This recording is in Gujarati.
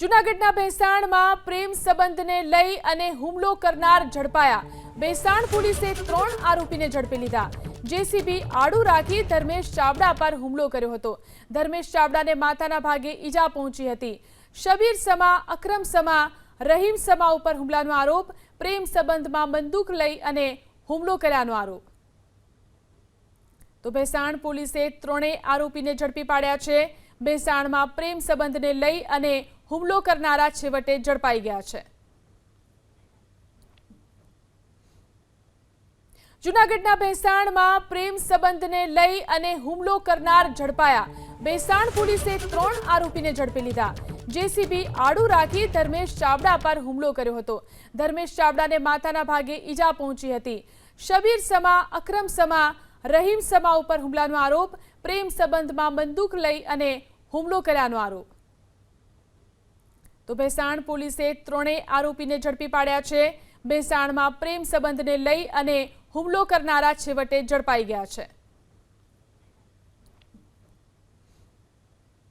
જૂનાગઢના ભેસાણમાં પ્રેમ સંબંધને લઈ અને હુમલો કરનાર ઝડપાયા. ભેસાણ પોલીસે ત્રણ આરોપીને ઝડપી લીધા. જેસીબી આડું રાખી ધર્મેશ ચાવડા પર હુમલો કર્યો હતો. ધર્મેશ ચાવડાને માથાના ભાગે ઈજા પહોંચી હતી. શબીર સમા, અક્રમ સમા, રહીમ સમા ઉપર હુમલાનો આરોપ, પ્રેમ સંબંધમાં બંદૂક લઈ અને હુમલો કર્યાનો આરોપ. તો ભેસાણ પોલીસે ત્રણેય આરોપીને ઝડપી પાડ્યા છે. ભેસાણમાં પ્રેમ સંબંધને લઈ અને હુમલો કરનારા છેવટે ઝડપાઈ ગયા છે. જૂનાગઢના ભેસાણમાં પ્રેમ સંબંધને લઈ અને હુમલો કરનાર ઝડપાયા. ભેસાણ પોલીસે ત્રણ આરોપીને ઝડપી લીધા. જેસીબી આડું રાખી ધર્મેશ ચાવડા પર હુમલો કર્યો હતો. ધર્મેશ ચાવડાને માથાના ભાગે ઈજા પહોંચી હતી. શબીર સમા, અક્રમ સમા, રહીમ સમા ઉપર હુમલાનો આરોપ, પ્રેમ સંબંધમાં બંદૂક લઈ અને હુમલો કર્યાનો આરોપ. તો ભેસાણ પોલીસે ત્રણેય આરોપીને ઝડપી પાડ્યા છે. ભેસાણમાં પ્રેમ સંબંધને લઈ અને હુમલો કરનારા છેવટે ઝડપાઈ ગયા છે.